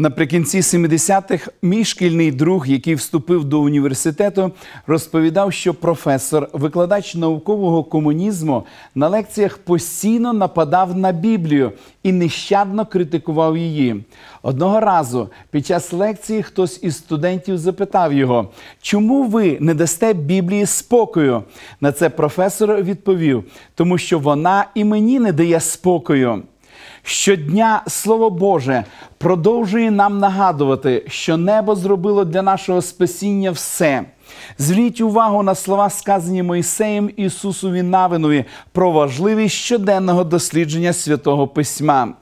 Наприкінці 70-х мій шкільний друг, який вступив до університету, розповідав, що професор, викладач наукового комунізму, на лекціях постійно нападав на Біблію і нещадно критикував її. Одного разу під час лекції хтось із студентів запитав його, чому ви не дасте Біблії спокою? На це професор відповів, тому що вона і мені не дає спокою. Щодня Слово Боже продовжує нам нагадувати, що небо зробило для нашого спасіння все. Зверніть увагу на слова, сказані Моїсеєм Ісусові Навинові про важливість щоденного дослідження святого Письма.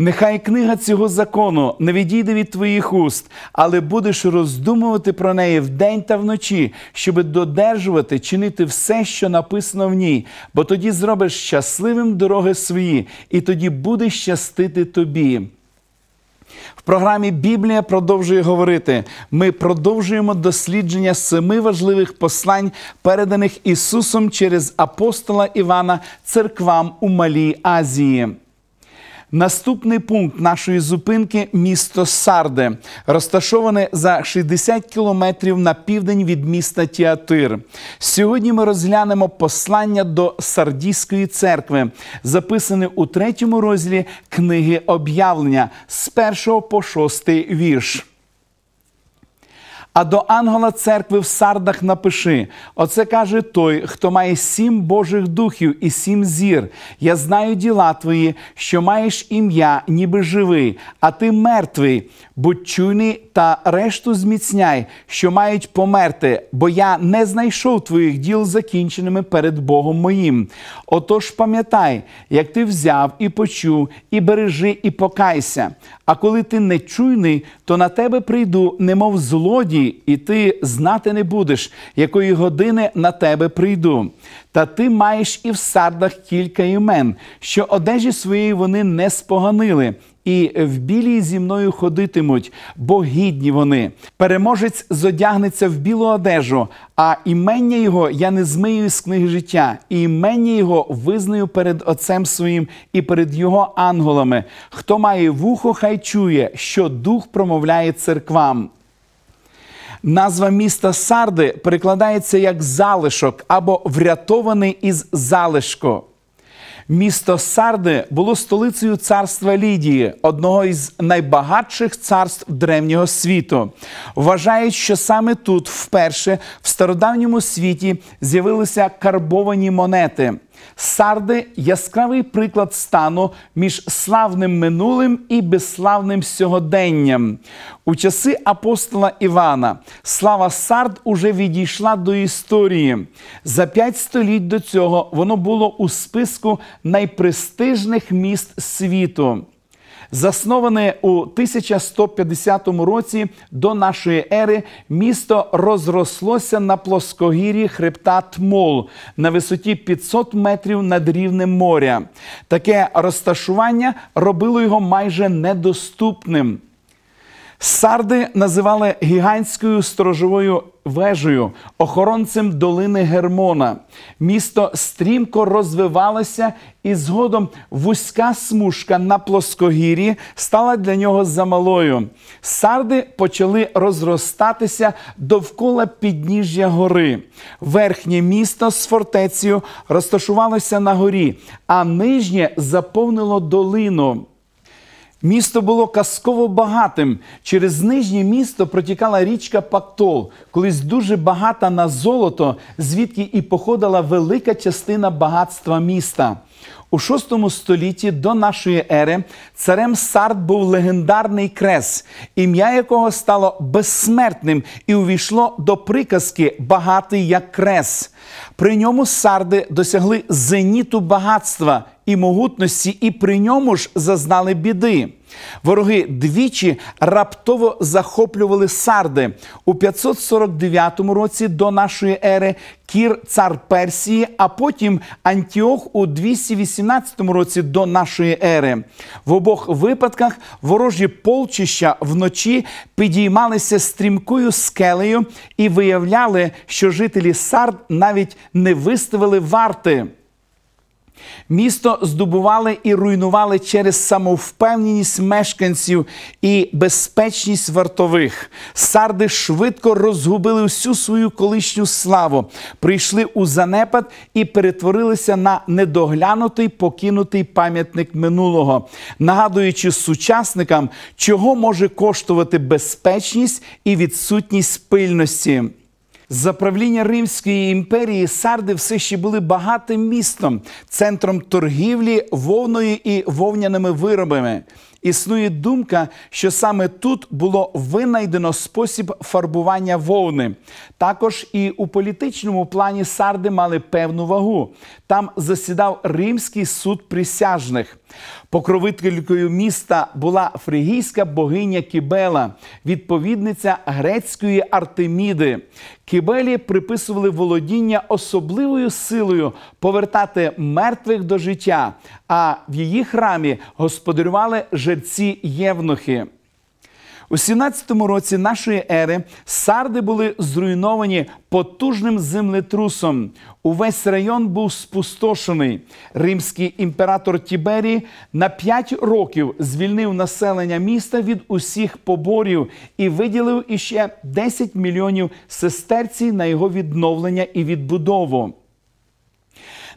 Нехай книга цього закону не відійде від твоїх уст, але будеш роздумувати про неї вдень та вночі, щоби додержувати, чинити все, що написано в ній, бо тоді зробиш щасливим дороги свої, і тоді буде щастити тобі. В програмі Біблія продовжує говорити: ми продовжуємо дослідження семи важливих послань, переданих Ісусом через апостола Івана церквам у Малій Азії. Наступний пункт нашої зупинки місто Сарде, розташоване за 60 кілометрів на південь від міста Тіатир. Сьогодні ми розглянемо послання до Сардійської церкви, записане у третьому розділі книги об'явлення з першого по шостий вірш. А до ангела церкви в сардах напиши: оце каже той, хто має сім Божих духів і сім зір. Я знаю діла твої, що маєш ім'я, ніби живий, а ти мертвий. Будь чуйний та решту зміцняй, що мають померти, бо я не знайшов твоїх діл закінченими перед Богом моїм. Отож пам'ятай, як ти взяв і почув, і бережи, і покайся. А коли ти не чуйний, то на тебе прийду, немов злодій, і ти знати не будеш, якої години на тебе прийду. Та ти маєш і в сардах кілька імен, що одежі своєї вони не споганили. І в білій зі мною ходитимуть, бо гідні вони. Переможець зодягнеться в білу одежу, а імення його я не змию з книги життя, і імення його визнаю перед Отцем своїм і перед його ангелами. Хто має вухо, хай чує, що дух промовляє церквам. Назва міста Сарди перекладається як залишок або врятований із залишку. Місто Сарди було столицею царства Лідії, одного із найбагатших царств древнього світу. Вважають, що саме тут вперше в стародавньому світі з'явилися карбовані монети. Сарди яскравий приклад стану між славним минулим і безславним сьогоденням. У часи апостола Івана слава Сард уже відійшла до історії. За п'ять століть до цього воно було у списку найпрестижних міст світу. Засноване у 1150 році до нашої ери, місто розрослося на плоскогір'ї хребта Тмол на висоті 500 метрів над рівнем моря. Таке розташування робило його майже недоступним. Сарди називали гігантською сторожовою вежею, охоронцем долини Гермона. Місто стрімко розвивалося, і згодом вузька смужка на плоскогір'ї стала для нього замалою. Сарди почали розростатися довкола підніжжя гори. Верхнє місто з фортецею розташувалося на горі, а нижнє заповнило долину. Місто було казково багатим. Через нижнє місто протікала річка Пактол, колись дуже багата на золото, звідки і походила велика частина багатства міста. У VI столітті до нашої ери царем Сард був легендарний крес, ім'я якого стало безсмертним і увійшло до приказки Багатий як крес. При ньому сарди досягли зеніту багатства і могутності, і при ньому ж зазнали біди. Вороги двічі раптово захоплювали сарди у 549 році до нашої ери Кір, цар Персії, а потім Антіох у 218 році до нашої ери. В обох випадках ворожі полчища вночі підіймалися стрімкою скелею і виявляли, що жителі Сард навіть не виставили варти. Місто здобували і руйнували через самовпевненість мешканців і безпечність вартових. Сарди швидко розгубили всю свою колишню славу, прийшли у занепад і перетворилися на недоглянутий покинутий пам'ятник минулого, нагадуючи сучасникам, чого може коштувати безпечність і відсутність пильності. За правління Римської імперії Сарди все ще були багатим містом, центром торгівлі вовною і вовняними виробами. Існує думка, що саме тут було винайдено спосіб фарбування вовни. Також і у політичному плані сарди мали певну вагу. Там засідав римський суд присяжних. Покровителькою міста була фригійська богиня Кібела, відповідниця грецької Артеміди. Кібелі приписували володіння особливою силою повертати мертвих до життя, а в її храмі господарювали жерці євнухи. У 17 році нашої ери сарди були зруйновані потужним землетрусом. Увесь район був спустошений. Римський імператор Тіберій на 5 років звільнив населення міста від усіх поборів і виділив іще 10 мільйонів сестерцій на його відновлення і відбудову.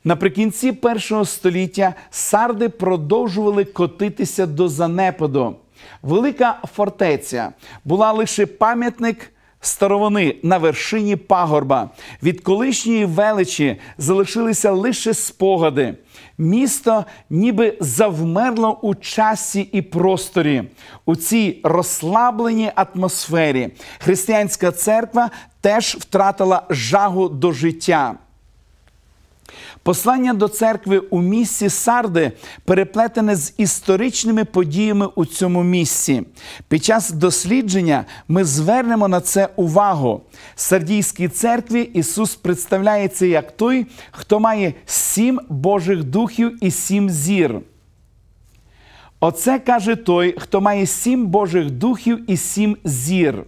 Наприкінці першого століття сарди продовжували котитися до занепаду. Велика фортеця була лише пам'ятник старовини на вершині пагорба. Від колишньої величі залишилися лише спогади. Місто ніби завмерло у часі і просторі. У цій розслабленій атмосфері християнська церква теж втратила жагу до життя. Послання до церкви у місці Сарди переплетене з історичними подіями у цьому місці. Під час дослідження ми звернемо на це увагу. Сардійській церкві Ісус представляється як той, хто має сім Божих духів і сім зір. Оце каже той, хто має сім Божих духів і сім зір.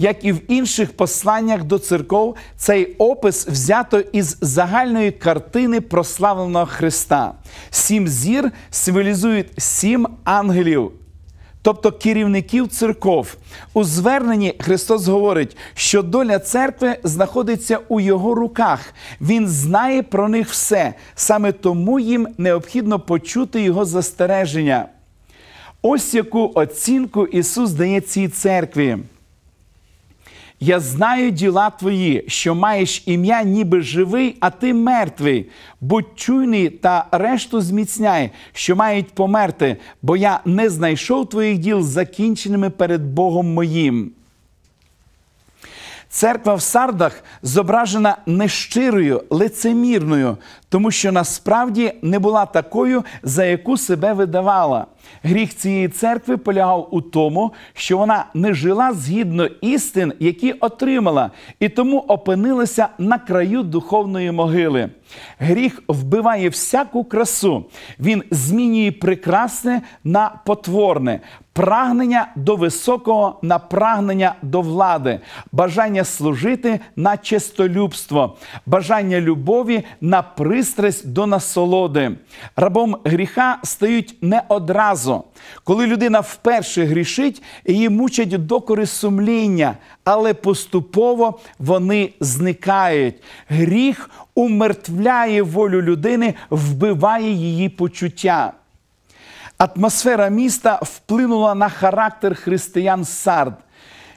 Як і в інших посланнях до церков, цей опис взято із загальної картини прославленого Христа. Сім зір символізують сім ангелів. Тобто керівників церков. У зверненні Христос говорить, що доля церкви знаходиться у його руках. Він знає про них все. Саме тому їм необхідно почути його застереження. Ось яку оцінку Ісус дає цій церкві. Я знаю діла твої, що маєш ім'я, ніби живий, а ти мертвий. Будь чуйний та решту зміцняй, що мають померти, бо я не знайшов твоїх діл закінченими перед Богом моїм. Церква в Сардах зображена нещирою, лицемірною, тому що насправді не була такою, за яку себе видавала. Гріх цієї церкви полягав у тому, що вона не жила згідно істин, які отримала, і тому опинилася на краю духовної могили. Гріх вбиває всяку красу, він змінює прекрасне на потворне, прагнення до високого на прагнення до влади, бажання служити на честолюбство, бажання любові на пристрасть до насолоди. Рабом гріха стають не одразу. Коли людина вперше грішить, її мучать докори сумління, але поступово вони зникають. Гріх умертвляє волю людини, вбиває її почуття. Атмосфера міста вплинула на характер християн Сард.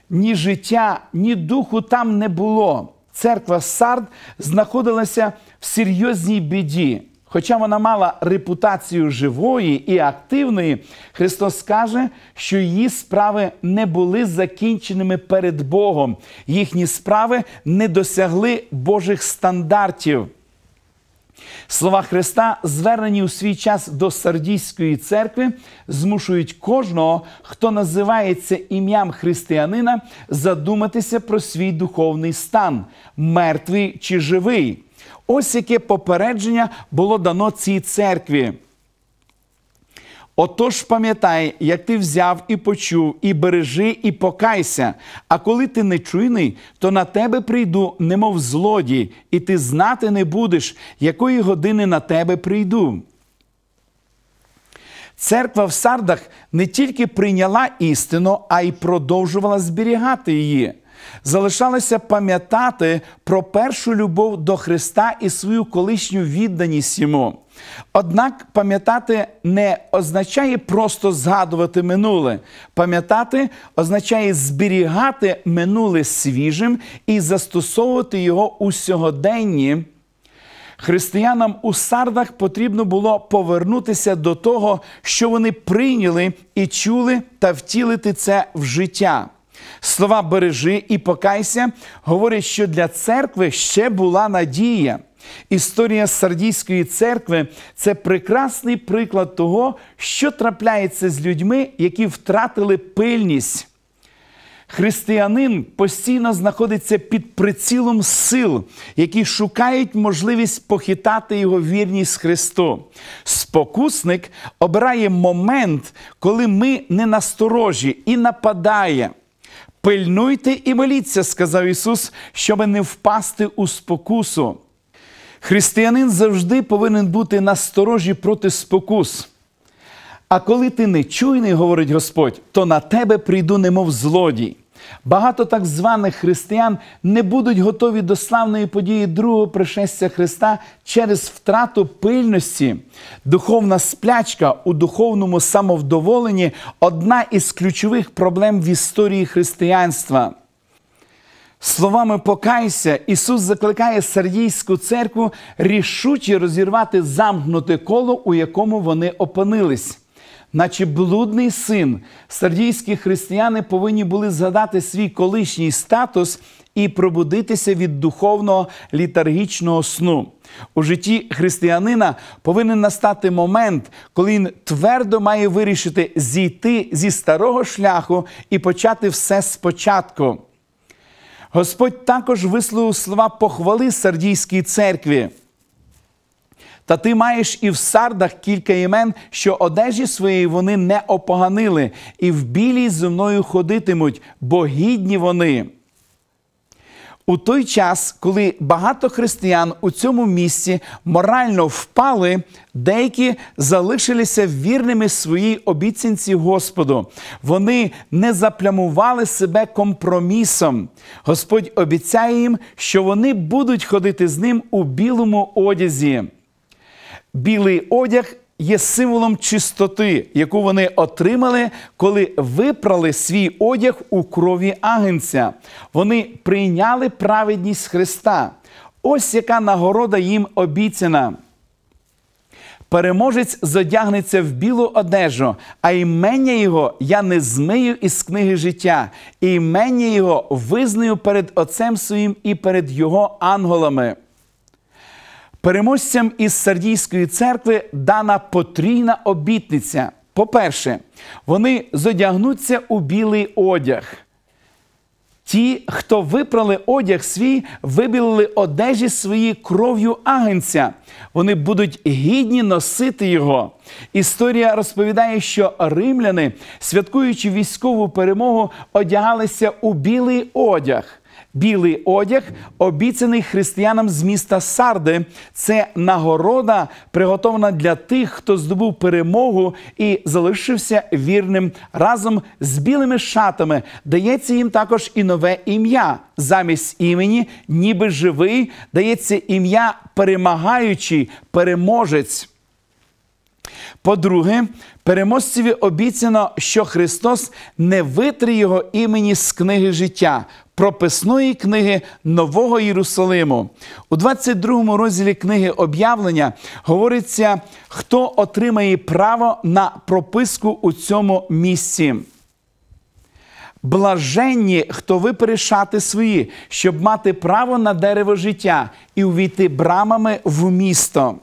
Ні життя, ні духу там не було. Церква Сард знаходилася в серйозній біді. Хоча вона мала репутацію живої і активної, Христос каже, що її справи не були закінченими перед Богом, їхні справи не досягли Божих стандартів. Слова Христа, звернені у свій час до Сардійської церкви, змушують кожного, хто називається ім'ям християнина, задуматися про свій духовний стан, мертвий чи живий. Ось яке попередження було дано цій церкві. Отож пам'ятай, як ти взяв і почув, і бережи, і покайся. А коли ти нечуйний, то на тебе прийду, немов злодій, і ти знати не будеш, якої години на тебе прийду. Церква в Сардах не тільки прийняла істину, а й продовжувала зберігати її. Залишалося пам'ятати про першу любов до Христа і свою колишню відданість йому. Однак пам'ятати не означає просто згадувати минуле. Пам'ятати означає зберігати минуле свіжим і застосовувати його у сьогоденні. Християнам у сардах потрібно було повернутися до того, що вони прийняли і чули та втілити це в життя. Слова бережи і покайся говорять, що для церкви ще була надія. Історія Сардійської церкви це прекрасний приклад того, що трапляється з людьми, які втратили пильність. Християнин постійно знаходиться під прицілом сил, які шукають можливість похитати його вірність Христу. Спокусник обирає момент, коли ми не насторожі і нападає. Пильнуйте і моліться, сказав Ісус, щоби не впасти у спокусу. Християнин завжди повинен бути насторожі проти спокус. А коли ти нечуйний, говорить Господь, то на тебе прийду, немов злодій. Багато так званих християн не будуть готові до славної події другого пришестя Христа через втрату пильності. Духовна сплячка у духовному самовдоволенні одна із ключових проблем в історії християнства. Словами покайся, Ісус закликає Сардійську церкву рішуче розірвати замкнуте коло, у якому вони опинились. Наче блудний син, сардійські християни повинні були згадати свій колишній статус і пробудитися від духовного літаргічного сну. У житті християнина повинен настати момент, коли він твердо має вирішити зійти зі старого шляху і почати все спочатку. Господь також висловив слова похвали Сардійській церкві. Та ти маєш і в сардах кілька імен, що одежі своєї вони не опоганили, і в білій зі мною ходитимуть, бо гідні вони. У той час, коли багато християн у цьому місці морально впали, деякі залишилися вірними своїй обіцянці Господу. Вони не заплямували себе компромісом. Господь обіцяє їм, що вони будуть ходити з ним у білому одязі. Білий одяг є символом чистоти, яку вони отримали, коли випрали свій одяг у крові агенця. Вони прийняли праведність Христа. Ось яка нагорода їм обіцяна. Переможець зодягнеться в білу одежу, а імення його я не змию із книги життя, і імення його визнаю перед Отцем своїм і перед його анголами. Переможцям із Сардійської церкви дана потрійна обітниця. По-перше, вони зодягнуться у білий одяг. Ті, хто випрали одяг свій, вибілили одежі свої кров'ю агенця. Вони будуть гідні носити його. Історія розповідає, що римляни, святкуючи військову перемогу, одягалися у білий одяг. Білий одяг, обіцяний християнам з міста Сарди, це нагорода, приготована для тих, хто здобув перемогу і залишився вірним разом з білими шатами. Дається їм також і нове ім'я. Замість імені, ніби живий, дається ім'я перемагаючий, переможець. По-друге, переможцеві обіцяно, що Христос не витре його імені з книги життя, прописної книги Нового Єрусалиму. У 22 розділі книги об'явлення говориться, хто отримає право на прописку у цьому місці. Блаженні, хто випере шати свої, щоб мати право на дерево життя і увійти брамами в місто.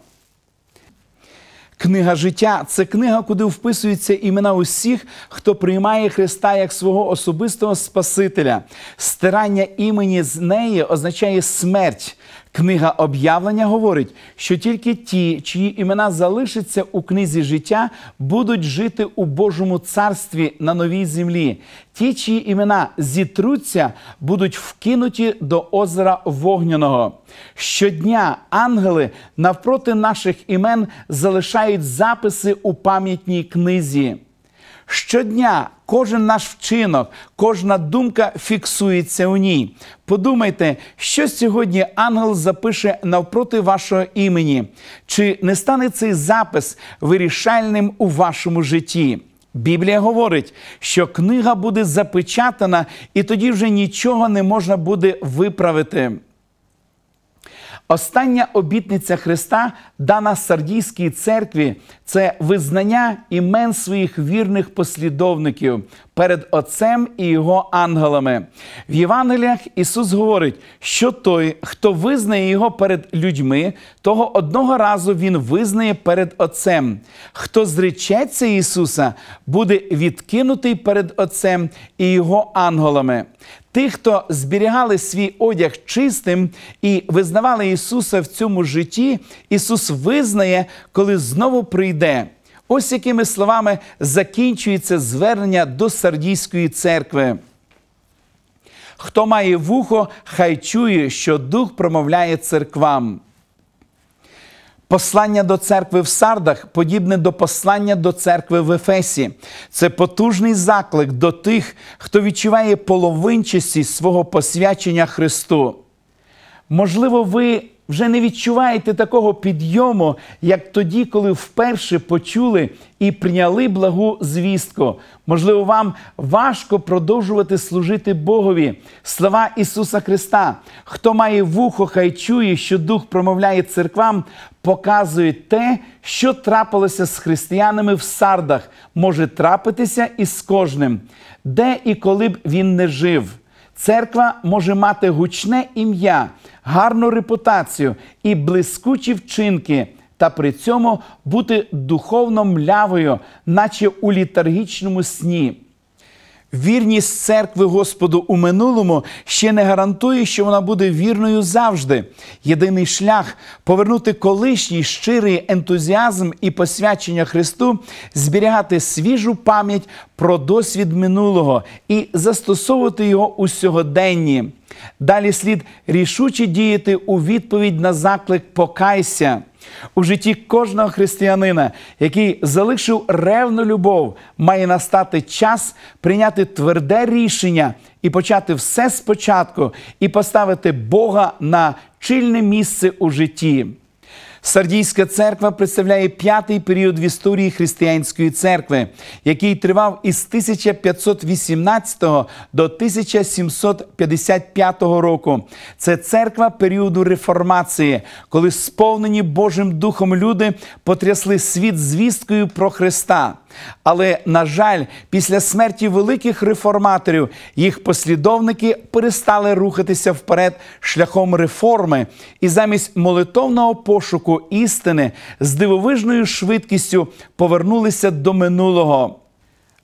Книга життя це книга, куди вписуються імена усіх, хто приймає Христа як свого особистого Спасителя. Стирання імені з неї означає смерть. Книга об'явлення говорить, що тільки ті, чиї імена залишаться у книзі життя, будуть жити у Божому царстві на новій землі. Ті, чиї імена зітруться, будуть вкинуті до озера вогняного. Щодня ангели навпроти наших імен залишають записи у пам'ятній книзі. Щодня кожен наш вчинок, кожна думка фіксується у ній. Подумайте, що сьогодні ангел запише навпроти вашого імені. Чи не стане цей запис вирішальним у вашому житті? Біблія говорить, що книга буде запечатана, і тоді вже нічого не можна буде виправити. Остання обітниця Христа, дана Сардійській церкві, це визнання імен своїх вірних послідовників перед Отцем і його ангелами. В Євангеліях Ісус говорить, що той, хто визнає його перед людьми, того одного разу Він визнає перед Отцем. Хто зречеться Ісуса, буде відкинутий перед Отцем і його ангелами. Тих, хто зберігали свій одяг чистим і визнавали Ісуса в цьому житті, Ісус визнає, коли знову прийде. Ось якими словами закінчується звернення до Сардійської церкви. Хто має вухо, хай чує, що Дух промовляє церквам. Послання до церкви в Сардах подібне до послання до церкви в Ефесі. Це потужний заклик до тих, хто відчуває половинчасті свого посвячення Христу. Можливо, ви вже не відчуваєте такого підйому, як тоді, коли вперше почули і прийняли благу звістку. Можливо, вам важко продовжувати служити Богові. Слова Ісуса Христа. Хто має вухо, хай чує, що Дух промовляє церквам, показує те, що трапилося з християнами в сардах, може трапитися і з кожним, де і коли б він не жив. Церква може мати гучне ім'я, гарну репутацію і блискучі вчинки, та при цьому бути духовно млявою, наче у літаргічному сні. Вірність церкви Господу у минулому ще не гарантує, що вона буде вірною завжди. Єдиний шлях повернути колишній щирий ентузіазм і посвячення Христу, зберігати свіжу пам'ять про досвід минулого і застосовувати його у сьогоденні. Далі слід рішуче діяти у відповідь на заклик Покайся. У житті кожного християнина, який залишив ревну любов, має настати час прийняти тверде рішення і почати все спочатку, і поставити Бога на чільне місце у житті. Сардійська церква представляє п'ятий період в історії християнської церкви, який тривав із 1518 до 1755 року. Це церква періоду реформації, коли сповнені Божим Духом люди потрясли світ звісткою про Христа. Але, на жаль, після смерті великих реформаторів їх послідовники перестали рухатися вперед шляхом реформи і замість молитовного пошуку істини з дивовижною швидкістю повернулися до минулого.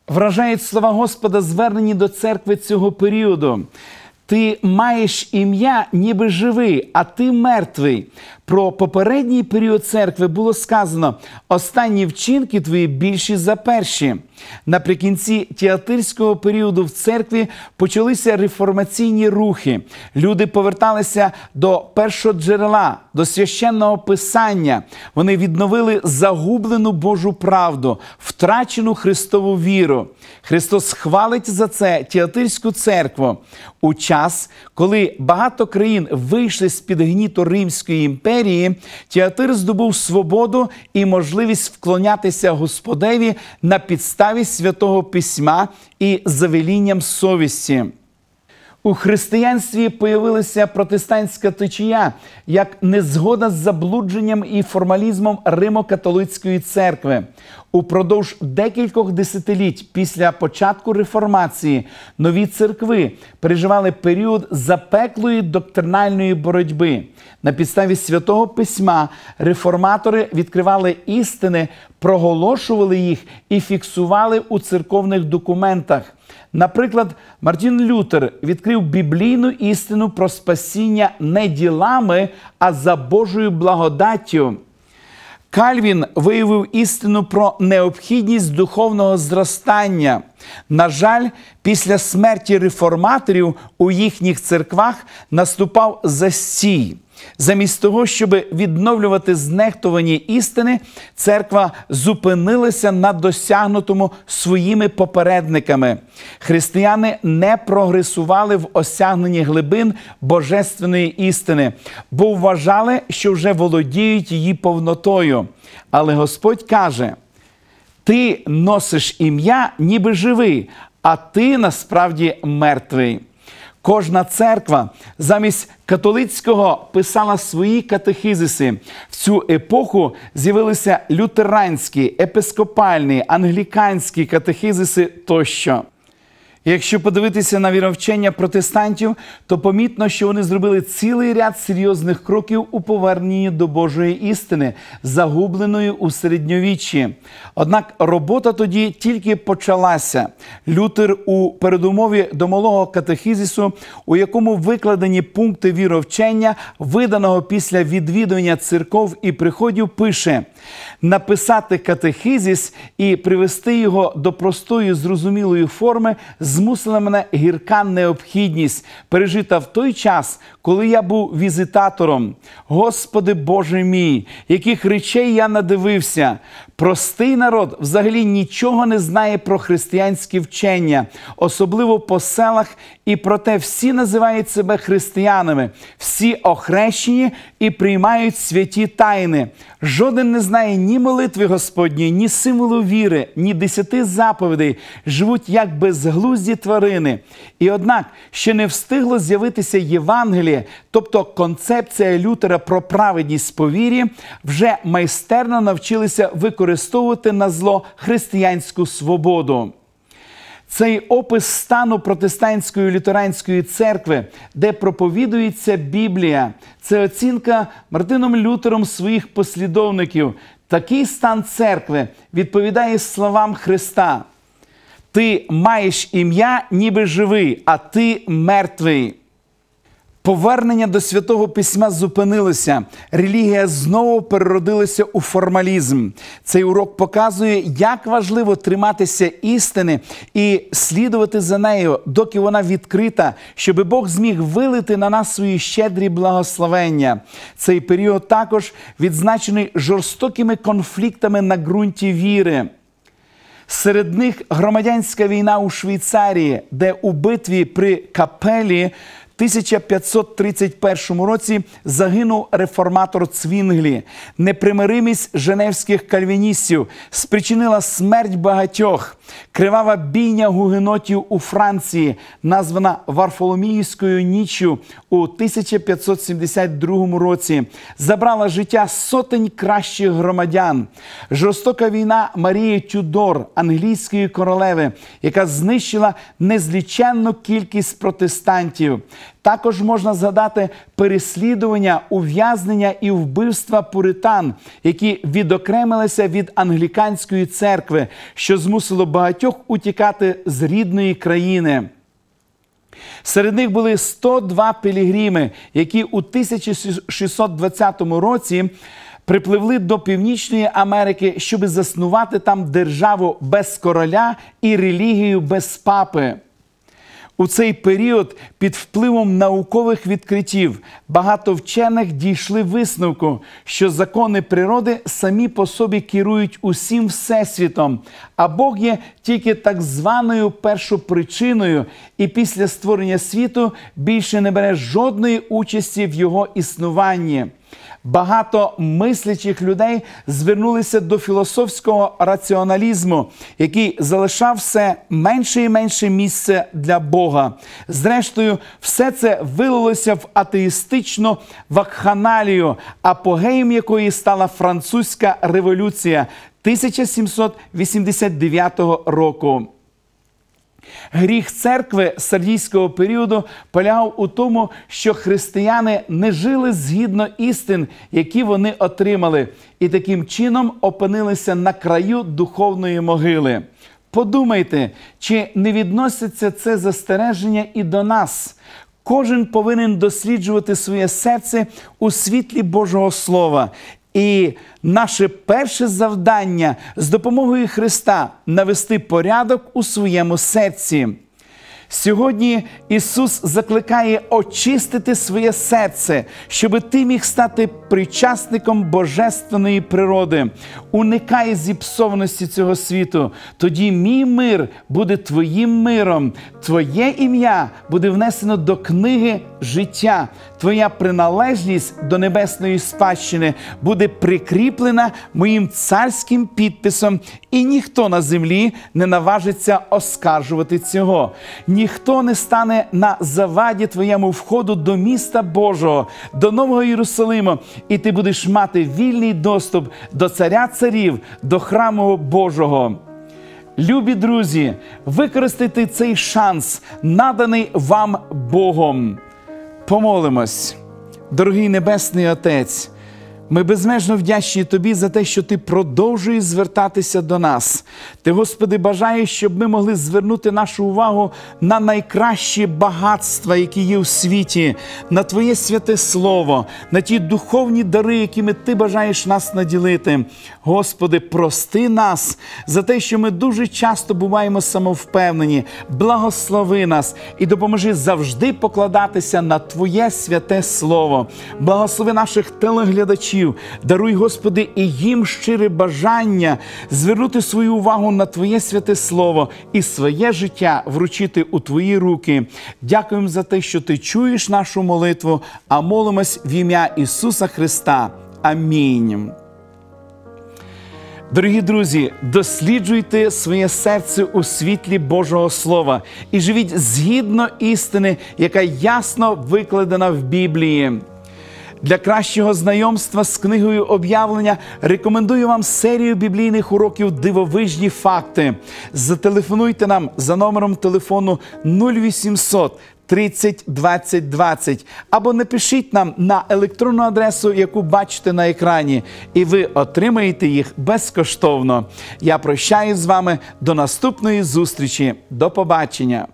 Вражають слова Господа, звернені до церкви цього періоду. Ти маєш ім'я, ніби живий, а ти мертвий. Про попередній період церкви було сказано: останні вчинки твої більші за перші. Наприкінці театирського періоду в церкві почалися реформаційні рухи. Люди поверталися до першого джерела, до священного писання. Вони відновили загублену Божу правду, втрачену Христову віру. Христос хвалить за це театирську церкву у час, коли багато країн вийшли з під гніту Римської імперії. Театир здобув свободу і можливість вклонятися Господеві на підставі святого письма і завелінням совісті. У християнстві появилася протестантська течія як незгода з заблудженням і формалізмом Римо-католицької церкви. Упродовж декількох десятиліть після початку реформації нові церкви переживали період запеклої доктринальної боротьби. На підставі святого письма реформатори відкривали істини проголошували їх і фіксували у церковних документах. Наприклад, Мартін Лютер відкрив біблійну істину про спасіння не ділами, а за Божою благодаттю. Кальвін виявив істину про необхідність духовного зростання. На жаль, після смерті реформаторів у їхніх церквах наступав застій. Замість того, щоб відновлювати знехтувані істини, церква зупинилася на досягнутому своїми попередниками. Християни не прогресували в осягненні глибин божественної істини, бо вважали, що вже володіють її повнотою. Але Господь каже: ти носиш ім'я, ніби живий, а ти насправді мертвий. Кожна церква замість католицького писала свої катехизиси. В цю епоху з'явилися лютеранські, епископальні, англіканські катехизиси тощо. Якщо подивитися на віровчення протестантів, то помітно, що вони зробили цілий ряд серйозних кроків у поверненні до Божої істини, загубленої у середньовіччі. Однак робота тоді тільки почалася. Лютер у передумові до малого катехизису, у якому викладені пункти віровчення, виданого після відвідування церков і приходів, пише написати катехизис і привести його до простої зрозумілої форми змусила мене гірка необхідність, пережита в той час, коли я був візитатором. Господи Боже мій, яких речей я надивився. Простий народ взагалі нічого не знає про християнські вчення, особливо по селах, і проте всі називають себе християнами, всі охрещені і приймають святі тайни. Жоден не знає ні молитви Господньої, ні символу віри, ні десяти заповідей, живуть як безглузді тварини. І однак ще не встигло з'явитися Євангеліє, тобто концепція Лютера про праведність по вірі, вже майстерно навчилися використовувати на зло християнську свободу. Цей опис стану протестантської лютеранської церкви, де проповідується Біблія, це оцінка Мартином Лютером своїх послідовників. Такий стан церкви відповідає словам Христа. Ти маєш ім'я, ніби живий, а ти мертвий. Повернення до святого письма зупинилося. Релігія знову переродилася у формалізм. Цей урок показує, як важливо триматися істини і слідувати за нею, доки вона відкрита, щоб Бог зміг вилити на нас свої щедрі благословення. Цей період також відзначений жорстокими конфліктами на ґрунті віри. Серед них громадянська війна у Швейцарії, де у битві при капелі 1531 році загинув реформатор Цвінглі. Непримиримість женевських кальвіністів спричинила смерть багатьох. Кривава бійня гугенотів у Франції, названа Варфоломіївською ніччю у 1572 році, забрала життя сотень кращих громадян. Жорстока війна Марії Тюдор, англійської королеви, яка знищила незліченну кількість протестантів. Також можна згадати переслідування, ув'язнення і вбивства пуритан, які відокремилися від англіканської церкви, що змусило багатьох утікати з рідної країни. Серед них були 102 пілігрими, які у 1620 році припливли до Північної Америки, щоб заснувати там державу без короля і релігію без папи. У цей період під впливом наукових відкриттів багато вчених дійшли висновку, що закони природи самі по собі керують усім всесвітом, а Бог є тільки так званою першопричиною, і після створення світу більше не бере жодної участі в його існуванні. Багато мислячих людей звернулися до філософського раціоналізму, який залишав все менше і менше місце для Бога. Зрештою, все це вилилося в атеїстичну вакханалію, апогеєм якої стала французька революція 1789 року. Гріх церкви сардійського періоду полягав у тому, що християни не жили згідно істин, які вони отримали, і таким чином опинилися на краю духовної могили. Подумайте, чи не відноситься це застереження і до нас? Кожен повинен досліджувати своє серце у світлі Божого Слова. І наше перше завдання з допомогою Христа навести порядок у своєму серці. Сьогодні Ісус закликає очистити своє серце, щоб ти міг стати причасником божественної природи. Уникай зіпсованості цього світу. Тоді мій мир буде твоїм миром, твоє ім'я буде внесено до книги життя. Твоя приналежність до небесної спадщини буде прикріплена моїм царським підписом, і ніхто на землі не наважиться оскаржувати цього. Ніхто не стане на заваді твоєму входу до міста Божого, до Нового Єрусалиму, і ти будеш мати вільний доступ до царя царів, до храму Божого. Любі друзі, використайте цей шанс, наданий вам Богом. Помолимось, дорогий Небесний Отець. Ми безмежно вдячні Тобі за те, що Ти продовжуєш звертатися до нас. Ти, Господи, бажаєш, щоб ми могли звернути нашу увагу на найкращі багатства, які є у світі, на Твоє святе Слово, на ті духовні дари, якими Ти бажаєш нас наділити. Господи, прости нас за те, що ми дуже часто буваємо самовпевнені. Благослови нас і допоможи завжди покладатися на Твоє святе Слово. Благослови наших телеглядачів. Даруй, Господи, і їм щире бажання звернути свою увагу на Твоє святе Слово і своє життя вручити у Твої руки. Дякуємо за те, що Ти чуєш нашу молитву, а молимось в ім'я Ісуса Христа. Амінь. Дорогі друзі, досліджуйте своє серце у світлі Божого Слова і живіть згідно істини, яка ясно викладена в Біблії. Для кращого знайомства з книгою об'явлення рекомендую вам серію біблійних уроків Дивовижні факти. Зателефонуйте нам за номером телефону 0800 30 20 20 або напишіть нам на електронну адресу, яку бачите на екрані, і ви отримаєте їх безкоштовно. Я прощаюсь з вами до наступної зустрічі. До побачення!